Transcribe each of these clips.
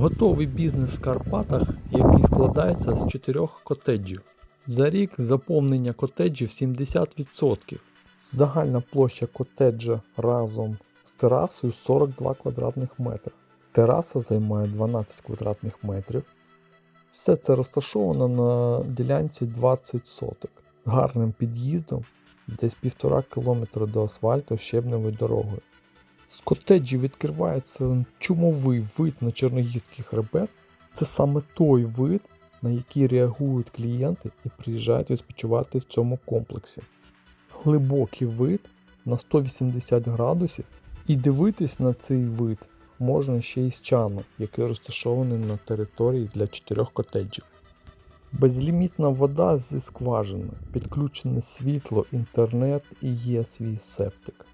Готовий бізнес в Карпатах, який складається з чотирьох котеджів. За рік заповнення котеджів 70%. Загальна площа котеджа разом з терасою 42 квадратних метри. Тераса займає 12 квадратних метрів. Все це розташовано на ділянці 20 соток. Гарним під'їздом, десь півтора кілометра до асфальту щебневою дорогою. З котеджів відкривається чумовий вид на Чернігівський хребет. Це саме той вид, на який реагують клієнти і приїжджають відпочивати в цьому комплексі. Глибокий вид на 180 градусів, і дивитись на цей вид можна ще й з чану, який розташований на території для чотирьох котеджів. Безлімітна вода зі скважини, підключене світло, інтернет і є свій септик.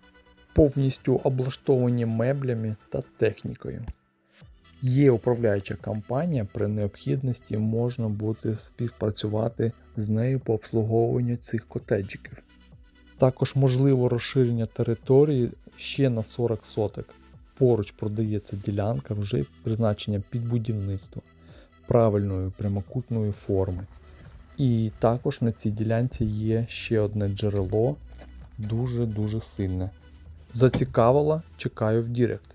Повністю облаштовані меблями та технікою. Є управляюча компанія, при необхідності можна буде співпрацювати з нею по обслуговуванню цих котеджиків. Також можливо розширення території ще на 40 соток. Поруч продається ділянка вже призначення під будівництво правильної прямокутної форми. І також на цій ділянці є ще одне джерело, дуже-дуже сильне. Зацікавила, чекаю в Дірект.